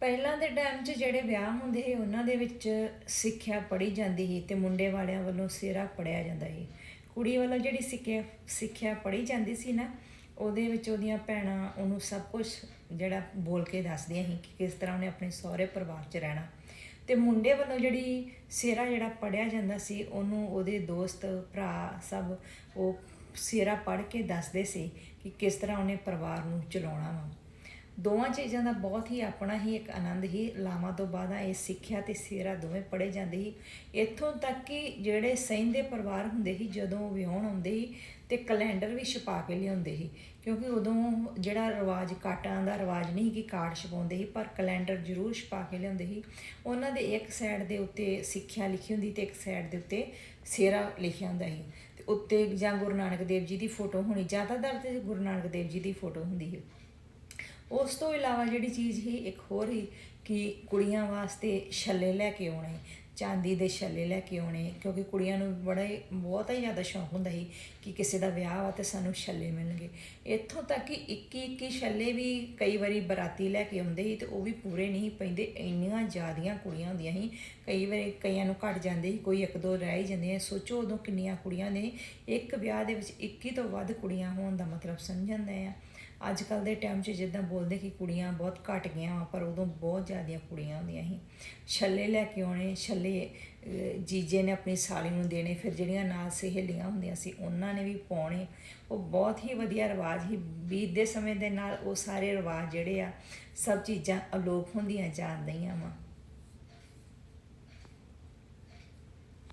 ਪਹਿਲਾਂ ਦੇ ਟਾਈਮ 'ਚ ਜਿਹੜੇ ਵਿਆਹ ਹੁੰਦੇ ਸੀ, ਉਹਨਾਂ ਦੇ ਵਿੱਚ ਸਿੱਖਿਆ ਪੜ੍ਹੀ ਜਾਂਦੀ ਸੀ ਤੇ ਮੁੰਡੇ ਵਾਲਿਆਂ ਵੱਲੋਂ ਸਿਹਰਾ ਪੜਿਆ ਜਾਂਦਾ ਸੀ। ਕੁੜੀ ਵੱਲੋਂ ਜਿਹੜੀ ਸਿੱਖਿਆ ਸਿੱਖਿਆ ਪੜ੍ਹੀ ਜਾਂਦੀ ਸੀ ਨਾ, ਉਹਦੇ ਵਿੱਚ ਉਹਦੀਆਂ ਭੈਣਾਂ ਉਹਨੂੰ ਸਭ ਕੁਝ ਜਿਹੜਾ ਬੋਲ ਕੇ ਦੱਸਦੀਆਂ ਸੀ ਕਿ ਕਿਸ ਤਰ੍ਹਾਂ ਉਹਨੇ ਆਪਣੇ ਸਹੁਰੇ ਪਰਿਵਾਰ 'ਚ ਰਹਿਣਾ। ਤੇ ਮੁੰਡੇ ਵੱਲੋਂ ਜਿਹੜੀ ਸਿਹਰਾ ਜਿਹੜਾ ਪੜਿਆ ਜਾਂਦਾ ਸੀ, ਉਹਨੂੰ ਉਹਦੇ ਦੋਸਤ, ਭਰਾ ਸਭ ਉਹ ਸਿਹਰਾ ਪੜ੍ਹ ਕੇ ਦੱਸਦੇ ਸੀ ਕਿ ਕਿਸ ਤਰ੍ਹਾਂ ਉਹਨੇ ਪਰਿਵਾਰ ਨੂੰ ਚਲਾਉਣਾ ਵਾ। ਦੋਵਾਂ ਚੀਜ਼ਾਂ ਦਾ ਬਹੁਤ ਹੀ ਆਪਣਾ ਹੀ ਇੱਕ ਆਨੰਦ ਹੀ ਲਾਵਾਂ ਤੋਂ ਬਾਅਦ ਇਹ ਸਿੱਖਿਆ ਤੇ ਸਿਹਰਾ ਦੋਵੇਂ ਪੜ੍ਹੇ ਜਾਂਦੇ ਸੀ। ਇੱਥੋਂ ਤੱਕ ਕਿ ਜਿਹੜੇ ਸਹਿੰਦੇ ਪਰਿਵਾਰ ਹੁੰਦੇ ਸੀ, ਜਦੋਂ ਉਹ ਵਿਆਹਣ ਆਉਂਦੇ ਸੀ ਤੇ ਕੈਲੰਡਰ ਵੀ ਛਪਾ ਕੇ ਲਿਆਉਂਦੇ ਸੀ। ਕਿਉਂਕਿ ਉਦੋਂ ਜਿਹੜਾ ਰਿਵਾਜ, ਕਾਟਾਂ ਦਾ ਰਿਵਾਜ ਨਹੀਂ ਕਿ ਕਾਰਡ ਛਪਾਉਂਦੇ ਸੀ, ਪਰ ਕੈਲੰਡਰ ਜ਼ਰੂਰ ਛਪਾ ਕੇ ਲਿਆਉਂਦੇ ਸੀ। ਉਹਨਾਂ ਦੇ ਇੱਕ ਸਾਈਡ ਦੇ ਉੱਤੇ ਸਿੱਖਿਆ ਲਿਖੀ ਹੁੰਦੀ ਤੇ ਇੱਕ ਸਾਈਡ ਦੇ ਉੱਤੇ ਸਿਹਰਾ ਲਿਖਿਆ ਹੁੰਦਾ ਸੀ। ਤੇ ਉੱਤੇ ਜਾਂ ਗੁਰੂ ਨਾਨਕ ਦੇਵ ਜੀ ਦੀ ਫੋਟੋ ਹੋਣੀ, ਜ਼ਿਆਦਾਤਰ ਤੇ ਗੁਰੂ ਨਾਨਕ ਦੇਵ ਜੀ ਦੀ ਫੋਟੋ ਹੁੰਦੀ ਹੈ ਉਸ ਤੋਂ ਇਲਾਵਾ ਜਿਹੜੀ ਚੀਜ਼ ਹੀ ਇੱਕ ਹੋਰ ਹੀ ਕਿ ਕੁੜੀਆਂ ਵਾਸਤੇ ਛੱਲੇ ਲੈ ਕੇ ਆਉਣੇ, ਚਾਂਦੀ ਦੇ ਛੱਲੇ ਲੈ ਕੇ ਆਉਣੇ, ਕਿਉਂਕਿ ਕੁੜੀਆਂ ਨੂੰ ਬੜਾ ਹੀ, ਬਹੁਤ ਹੀ ਜ਼ਿਆਦਾ ਸ਼ੌਂਕ ਹੁੰਦਾ ਸੀ ਕਿ ਕਿਸੇ ਦਾ ਵਿਆਹ ਵਾ ਤੇ ਸਾਨੂੰ ਛੱਲੇ ਮਿਲਣਗੇ। ਇੱਥੋਂ ਤੱਕ ਕਿ 21 21 ਛੱਲੇ ਵੀ ਕਈ ਵਾਰੀ ਬਰਾਤੀ ਲੈ ਕੇ ਆਉਂਦੇ ਸੀ ਤੇ ਉਹ ਵੀ ਪੂਰੇ ਨਹੀਂ ਪੈਂਦੇ, ਇੰਨੀਆਂ ਜ਼ਿਆਦੀਆਂ ਕੁੜੀਆਂ ਹੁੰਦੀਆਂ ਸੀ। ਕਈ ਵਾਰੀ ਕਈਆਂ ਨੂੰ ਘਟ ਜਾਂਦੇ ਸੀ, ਕੋਈ ਇੱਕ ਦੋ ਰਹਿ ਹੀ ਜਾਂਦੇ ਆ। ਸੋਚੋ ਉਦੋਂ ਕਿੰਨੀਆਂ ਕੁੜੀਆਂ ਨੇ, ਇੱਕ ਵਿਆਹ ਦੇ ਵਿੱਚ 21 ਤੋਂ ਵੱਧ ਕੁੜੀਆਂ ਹੋਣ ਦਾ ਮਤਲਬ ਸਮਝਦੇ ਆ। ਅੱਜ ਕੱਲ ਦੇ ਟਾਈਮ 'ਚ ਜਿੱਦਾਂ ਬੋਲਦੇ ਕਿ ਕੁੜੀਆਂ ਬਹੁਤ ਘਟ ਗਈਆਂ ਵਾ, ਪਰ ਉਦੋਂ ਬਹੁਤ ਜ਼ਿਆਦੀਆਂ ਕੁੜੀਆਂ ਹੁੰਦੀਆਂ ਸੀ। ਛੱਲੇ ਲੈ ਕੇ ਆਉਣੇ, ਛੱਲੇ ਜੀਜੇ ਨੇ ਆਪਣੀ ਸਾਲੀ ਨੂੰ ਦੇਣੇ, ਫਿਰ ਜਿਹੜੀਆਂ ਨਾਲ ਸਹੇਲੀਆਂ ਹੁੰਦੀਆਂ ਸੀ, ਉਹਨਾਂ ਨੇ ਵੀ ਪਾਉਣੇ। ਉਹ ਬਹੁਤ ਹੀ ਵਧੀਆ ਰਿਵਾਜ ਸੀ। ਬੀਤਦੇ ਸਮੇਂ ਦੇ ਨਾਲ ਉਹ ਸਾਰੇ ਰਿਵਾਜ ਜਿਹੜੇ ਆ, ਸਭ ਚੀਜ਼ਾਂ ਅਲੋਪ ਹੁੰਦੀਆਂ ਜਾਂਦੀਆਂ ਵਾ।